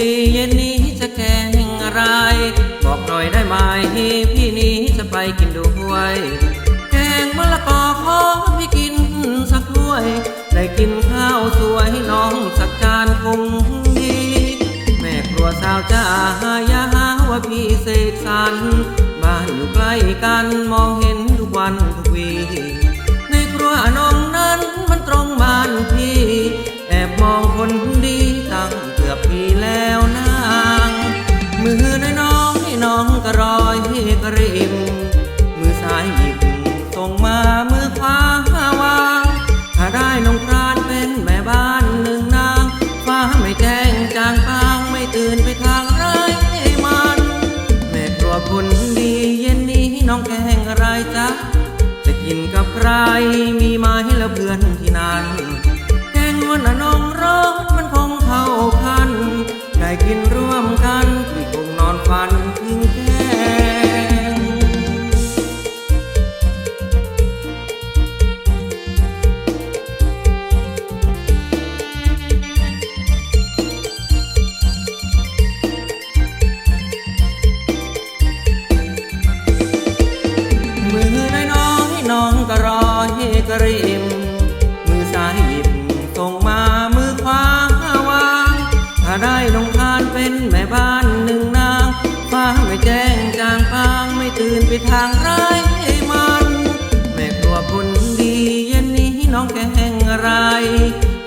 ดีเย็นนี้จะแกงอะไร บอกหน่อยได้ไหมพี่นี้จะไปกินด้วย แกงมะละกอขอพี่กินสักถ้วย ได้กินข้าวสวยน้องสักจานคงดี แม่ครัวสาวจ้าอยาหาว่าพี่เสกสรรบ้านอยู่ใกล้กันมองเห็น อยๆให้น้องก็รอยกระริม มือซ้ายหยิบส่งมามือขวาวางถ้าได้น้องครานเป็นแม่บ้านหนึ่งนาง ฟ้าไม่แจ้งจางปางไม่ตื่นไปทางไรมัน แม่ครัวคนดีเย็นนี้น้องแกงอะไรจ๊ะจะกินกับใครมี ไปทางร้ายให้มันแม่ครัวคนดีเย็นนี้น้องแกงอะไร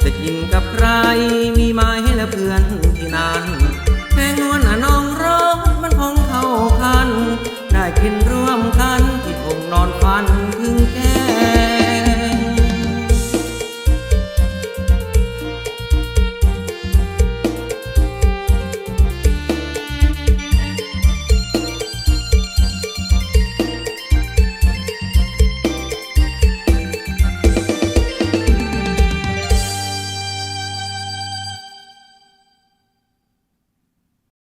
จะกินกับใครมีไม้ให้ละเพื่อนที่นั่นแกงนวลน่ะน้องร้องมันคงเข่าคัน ได้กินร่วมคันที่คงนอนฝัน